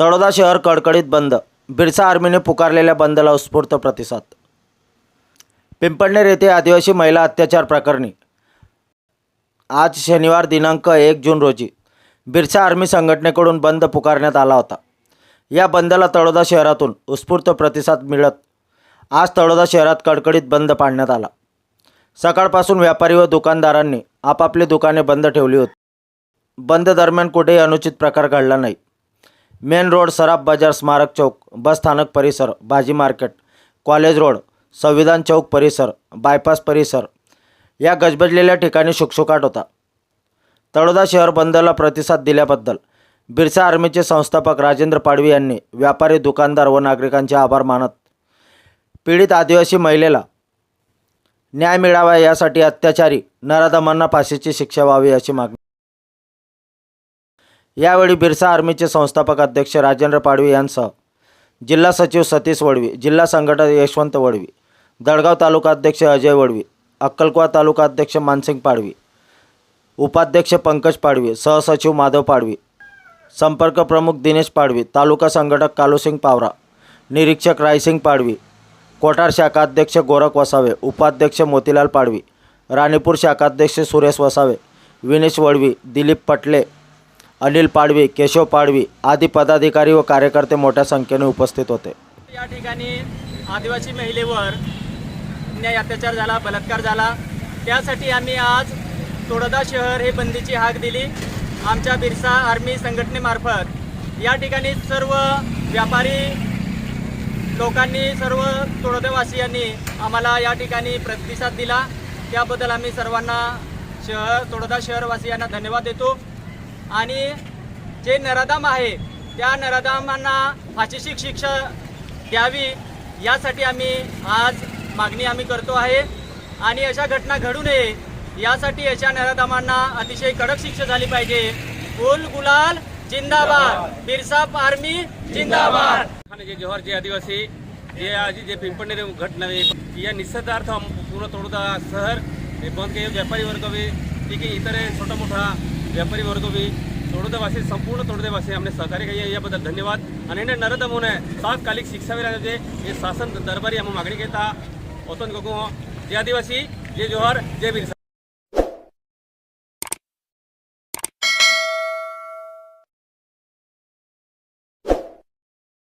तळोदा शहर कडकडीत बंद. बिरसा आर्मीने पुकारलेल्या बंदला उत्स्फूर्त प्रतिसाद. पिंपळनेर येथे आदिवासी महिला अत्याचार प्रकरणी. आज शनिवार दिनांक एक जून रोजी बिरसा आर्मी संघटनेकडून बंद पुकारण्यात आला होता. या बंदला तळोदा शहरातून उत्स्फूर्त प्रतिसाद मिळत आज तळोदा शहरात कडकडीत बंद पाडण्यात आला. सकाळपासून व्यापारी व दुकानदारांनी आपापली दुकाने बंद ठेवली होती. बंद दरम्यान कुठेही अनुचित प्रकार घडला नाही. मेन रोड सराफ बाजार स्मारक चौक बस स्थानक परिसर भाजी मार्केट कॉलेज रोड संविधान चौक परिसर बायपास परिसर या गजबजलेल्या ठिकाणी शुकशुकाट होता. तळोदा शहर बंदला प्रतिसाद दिल्याबद्दल बिरसा आर्मीचे संस्थापक राजेंद्र पाडवी यांनी व्यापारी दुकानदार व नागरिकांचे आभार मानत पीडित आदिवासी महिलेला न्याय मिळावा यासाठी अत्याचारी नराधमांना फाशीची शिक्षा व्हावी अशी मागणी यावेळी बिरसा आर्मीचे संस्थापक अध्यक्ष राजेंद्र पाडवी यांसह जिल्हा सचिव सतीश वडवी जिल्हा संघटक यशवंत वडवी दडगाव तालुका अध्यक्ष अजय वडवी अक्कलकुवा तालुका अध्यक्ष मानसिंग पाडवी उपाध्यक्ष पंकज पाडवी सहसचिव माधव पाडवी संपर्क प्रमुख दिनेश पाडवी तालुका संघटक कालूसिंग पावरा निरीक्षक रायसिंग पाडवी कोठार शाखाध्यक्ष गोरख वसावे उपाध्यक्ष मोतीलाल पाडवी राणीपूर शाखाध्यक्ष सुरेश वसावे विनेश वडवी दिलीप पटले अनिल पाडवी केशव पाडवी आदी पदाधिकारी व कार्यकर्ते मोठ्या संख्येने उपस्थित होते. या ठिकाणी आदिवासी महिलेवर अन्याय अत्याचार झाला बलात्कार झाला. त्यासाठी आम्ही आज तोडदा शहर हे बंदीची हाक दिली. आमच्या बिरसा आर्मी संघटनेमार्फत या ठिकाणी सर्व व्यापारी लोकांनी सर्व तोडदेवासियांनी आम्हाला या ठिकाणी प्रतिसाद दिला. त्याबद्दल आम्ही सर्वांना शहर तोडदा शहरवासियांना धन्यवाद देतो. आणि जे नराधाम आहे त्या नराधामांना फाशीची शिक्षा द्यावी यासाठी आम्ही आज मागणी आम्ही करतो आहे. आणि अशा घटना घडू नये यासाठी अशा नराधामांना अतिशय कडक शिक्षा झाली पाहिजे. फुल गुलाल जिंदाबाद. बिरसाप आर्मी जिंदाबाद. जे जव्हार जे आदिवासी जे आजी जे पिंपळनेर घटना आहे या निषेधार्थ हम पूर्ण तोडदा शहर हे बंद के व्यापारी वर्ग भी इतर छोटा मोठा વેપારી વર્ગો બી તોડોદાવાસી સંપૂર્ણ તોડોદાવાસી અમને સહકારી કહીએ એ બદલ ધન્યવાદ. અને એને નરદ અમોને તાત્કાલિક શિક્ષા રહ્યા છે. એ શાસન દરબારી અમે માગણી કહેતા ઓતન ગગો જે આદિવાસી જે જોહર જે બિરસા